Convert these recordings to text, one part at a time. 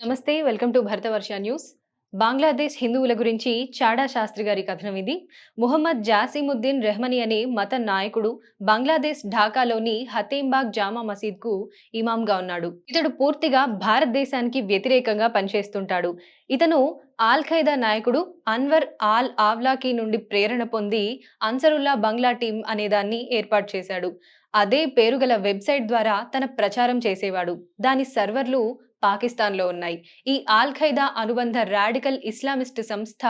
నమస్తే welcome to Bharatavarsha news. Bangladesh హిందువుల గురించి చాడా శాస్త్రి గారి కథనం ఇది. ముహమ్మద్ జాసిముద్దీన్ రెహమని అనే మత నాయకుడు బంగ్లాదేశ్ ఢాకాలోని హతేంబాగ్ జామా మసీద్కు ఇమాంగా ఉన్నాడు. ఇతడు పూర్తిగా భారతదేశానికి వ్యతిరేకంగా పనిచేస్తుంటాడు. ఇతను ఆల్ ఖైదా నాయకుడు అన్వర్ ఆల్ ఆవ్లాకి నుండి ప్రేరణ పొంది అన్సరుల్లా బంగ్లా టీం అనేదాన్ని ఏర్పాటు చేశాడు. అదే పేరుగల వెబ్సైట్ ద్వారా తన ప్రచారం చేసేవాడు. దాని సర్వర్లు పాకిస్తాన్లో ఉన్నాయి. ఈ ఆల్ ఖైదా అనుబంధ రాడికల్ ఇస్లామిస్ట్ సంస్థ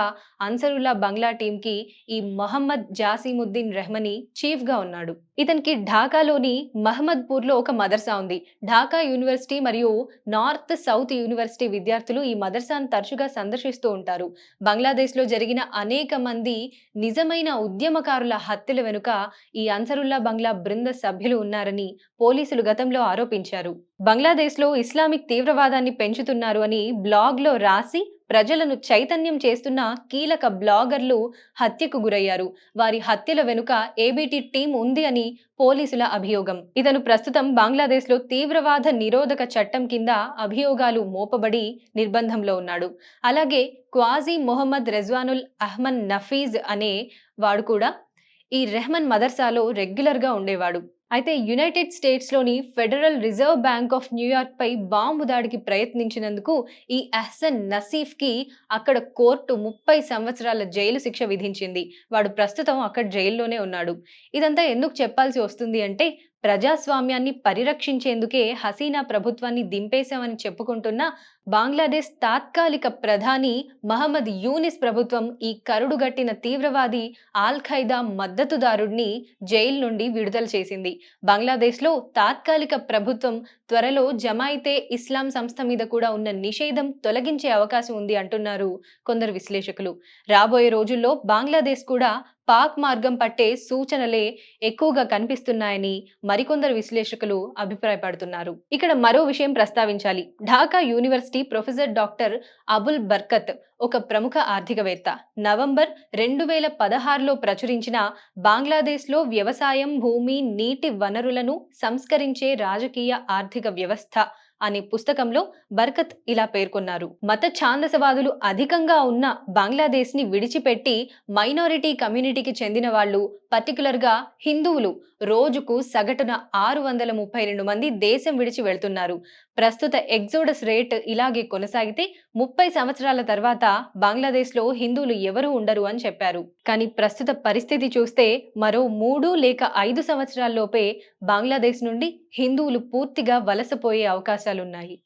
అన్సరుల్లా బంగ్లా టీంకి ఈ మహమ్మద్ జాసీముద్దీన్ రెహమని చీఫ్గా ఉన్నాడు. ఇతనికి ఢాకాలోని మహమ్మద్పూర్లో ఒక మదర్సా ఉంది. ఢాకా యూనివర్సిటీ మరియు నార్త్ సౌత్ యూనివర్సిటీ విద్యార్థులు ఈ మదర్సాను తరచుగా సందర్శిస్తూ ఉంటారు. బంగ్లాదేశ్లో జరిగిన అనేక మంది నిజమైన ఉద్యమకారుల హత్యల వెనుక ఈ అన్సరుల్లా బంగ్లా బృంద సభ్యులు ఉన్నారని పోలీసులు గతంలో ఆరోపించారు. బంగ్లాదేశ్లో ఇస్లామిక్ తీవ్రవాదాన్ని పెంచుతున్నారు అని బ్లాగ్లో రాసి ప్రజలను చైతన్యం చేస్తున్న కీలక బ్లాగర్లు హత్యకు గురయ్యారు. వారి హత్యల వెనుక ఏబీటీ టీం ఉంది అని పోలీసుల అభియోగం. ఇతను ప్రస్తుతం బంగ్లాదేశ్లో తీవ్రవాద నిరోధక చట్టం కింద అభియోగాలు మోపబడి నిర్బంధంలో ఉన్నాడు. అలాగే క్వాజీ మొహమ్మద్ రెజ్వానుల్ అహ్మద్ నఫీజ్ అనే వాడు కూడా ఈ రెహమన్ మదర్సాలో రెగ్యులర్గా ఉండేవాడు. అయితే యునైటెడ్ స్టేట్స్లోని ఫెడరల్ రిజర్వ్ బ్యాంక్ ఆఫ్ న్యూయార్క్పై బాంబు దాడికి ప్రయత్నించినందుకు ఈ అహ్సన్ నసీఫ్కి అక్కడ కోర్టు ముప్పై సంవత్సరాల జైలు శిక్ష విధించింది. వాడు ప్రస్తుతం అక్కడ జైల్లోనే ఉన్నాడు. ఇదంతా ఎందుకు చెప్పాల్సి వస్తుంది అంటే ప్రజాస్వామ్యాన్ని పరిరక్షించేందుకే హసీనా ప్రభుత్వాన్ని దింపేశామని చెప్పుకుంటున్న బంగ్లాదేశ్ తాత్కాలిక ప్రధాని మహమ్మద్ యూనిస్ ప్రభుత్వం ఈ కరుడుగట్టిన తీవ్రవాది ఆల్ ఖైదా మద్దతుదారుడిని జైలు నుండి విడుదల చేసింది. బంగ్లాదేశ్లో తాత్కాలిక ప్రభుత్వం త్వరలో జమాయితే ఇస్లాం సంస్థ మీద కూడా ఉన్న నిషేధం తొలగించే అవకాశం ఉంది అంటున్నారు కొందరు విశ్లేషకులు. రాబోయే రోజుల్లో బంగ్లాదేశ్ కూడా పాక్ మార్గం పట్టే సూచనలే ఎక్కువగా కనిపిస్తున్నాయని మరికొందరు విశ్లేషకులు అభిప్రాయపడుతున్నారు. ఇక్కడ మరో విషయం ప్రస్తావించాలి. Dhaka University professor doctor Abul Barkat ఒక ప్రముఖ ఆర్థికవేత్త. నవంబర్ రెండు వేల పదహారులో ప్రచురించిన బంగ్లాదేశ్లో వ్యవసాయం భూమి నీటి వనరులను సంస్కరించే రాజకీయ ఆర్థిక వ్యవస్థ అనే పుస్తకంలో బర్కత్ ఇలా పేర్కొన్నారు. మత ఛాందసవాదులు అధికంగా ఉన్న బంగ్లాదేశ్ని విడిచిపెట్టి మైనారిటీ కమ్యూనిటీకి చెందిన వాళ్ళు పర్టికులర్గా హిందువులు రోజుకు సగటున ఆరు వందల ముప్పై రెండు మంది దేశం విడిచి వెళ్తున్నారు. ప్రస్తుత ఎగ్జోడస్ రేట్ ఇలాగే కొనసాగితే ముప్పై సంవత్సరాల తర్వాత బంగ్లాదేశ్లో హిందువులు ఎవరు ఉండరు అని చెప్పారు. కానీ ప్రస్తుత పరిస్థితి చూస్తే మరో మూడు లేక ఐదు సంవత్సరాల్లోపే బంగ్లాదేశ్ నుండి హిందువులు పూర్తిగా వలసపోయే అవకాశాలున్నాయి.